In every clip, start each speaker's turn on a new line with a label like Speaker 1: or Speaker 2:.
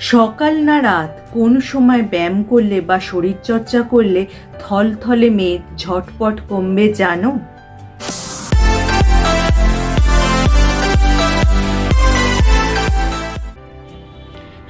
Speaker 1: সকাল না রাত কোন সময় ব্যায়াম করলে বা শরীরচর্চা করলে থলথলে মেদ ঝটপট কমবে জানো?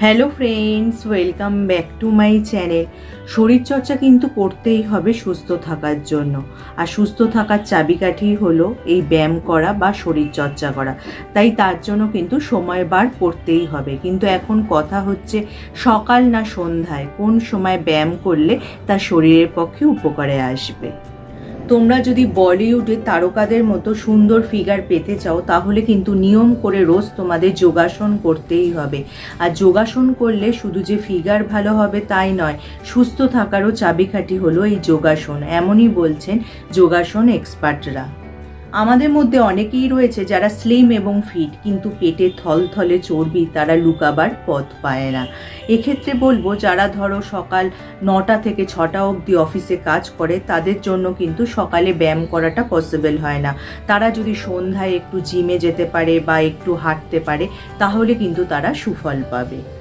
Speaker 1: Hello friends welcome back to my channel শরীরচর্চা কিন্তু করতেই হবে সুস্থ থাকার জন্য। আর সুস্থ থাকার চাবিকাঠি হলো এই ব্যায়াম করা বা শরীরচর্চা করা। তাই তার জন্য কিন্তু সময় বার করতেই হবে। কিন্তু এখন কথা হচ্ছে সকাল না সন্ধ্যায়, কোন সময় ব্যায়াম করলে তা শরীরের পক্ষে উপকারে আসবে। তোমরা যদি বলিউডে তারকাদের মতো সুন্দর ফিগার পেতে চাও, তাহলে কিন্তু নিয়ম করে রোজ তোমাদের যোগাসন করতেই হবে। আর যোগাসন করলে শুধু যে ফিগার ভালো হবে তাই নয়, সুস্থ থাকারও চাবিকাঠি হলো এই যোগাসন। এমনই বলছেন যোগাসন এক্সপার্টরা আমাদের মধ্যে অনেকেই রয়েছে যারা স্লিম এবং ফিট কিন্তু পেটে থলথলে চর্বি তারা লুকাবার পথ পায় না। এক্ষেত্রে বলব, যারা ধরো সকাল নটা থেকে ছটা অবধি অফিসে কাজ করে, তাদের জন্য কিন্তু সকালে ব্যায়াম করাটা পসিবল হয় না। তারা যদি সন্ধ্যায় একটু জিমে যেতে পারে বা একটু হাঁটতে পারে, তাহলে কিন্তু তারা সুফল পাবে।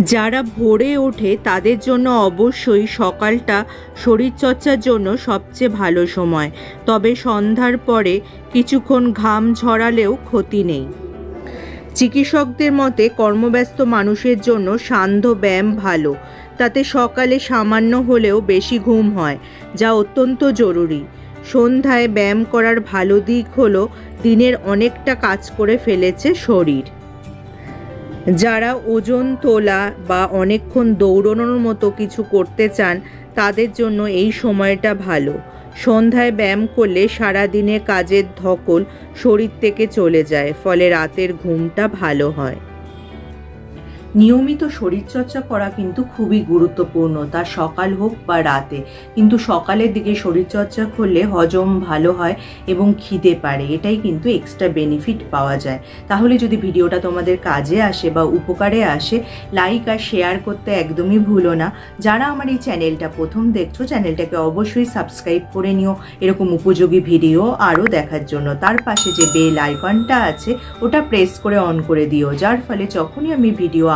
Speaker 1: যারা ভোরে ওঠে তাদের জন্য অবশ্যই সকালটা শরীরচর্চার জন্য সবচেয়ে ভালো সময়। তবে সন্ধ্যার পরে কিছুক্ষণ ঘাম ঝরালেও ক্ষতি নেই। চিকিৎসকদের মতে কর্মব্যস্ত মানুষের জন্য সান্ধ্য ব্যায়াম ভালো। তাতে সকালে সামান্য হলেও বেশি ঘুম হয়, যা অত্যন্ত জরুরি। সন্ধ্যায় ব্যায়াম করার ভালো দিক হলো দিনের অনেকটা কাজ করে ফেলেছে শরীর। যারা ওজন তোলা বা অনেকক্ষণ দৌড়ানোর মতো কিছু করতে চান, তাদের জন্য এই সময়টা ভালো। সন্ধ্যায় ব্যায়াম করলে সারাদিনে কাজের ধকল শরীর থেকে চলে যায়, ফলে রাতের ঘুমটা ভালো হয়। নিয়মিত শরীরচর্চা করা কিন্তু খুবই গুরুত্বপূর্ণ, তা সকাল হোক বা রাতে। কিন্তু সকালের দিকে শরীরচর্চা করলে হজম ভালো হয় এবং খিদে পারে, এটাই কিন্তু এক্সট্রা বেনিফিট পাওয়া যায়। তাহলে যদি ভিডিওটা তোমাদের কাজে আসে বা উপকারে আসে লাইক আর শেয়ার করতে একদমই ভুলো না। যারা আমার এই চ্যানেলটা প্রথম দেখছ চ্যানেলটাকে অবশ্যই সাবস্ক্রাইব করে নিও। এরকম উপযোগী ভিডিও আরও দেখার জন্য। তার পাশে যে বেল আইকনটা আছে, ওটা প্রেস করে অন করে দিও। যার ফলে যখনই আমি ভিডিও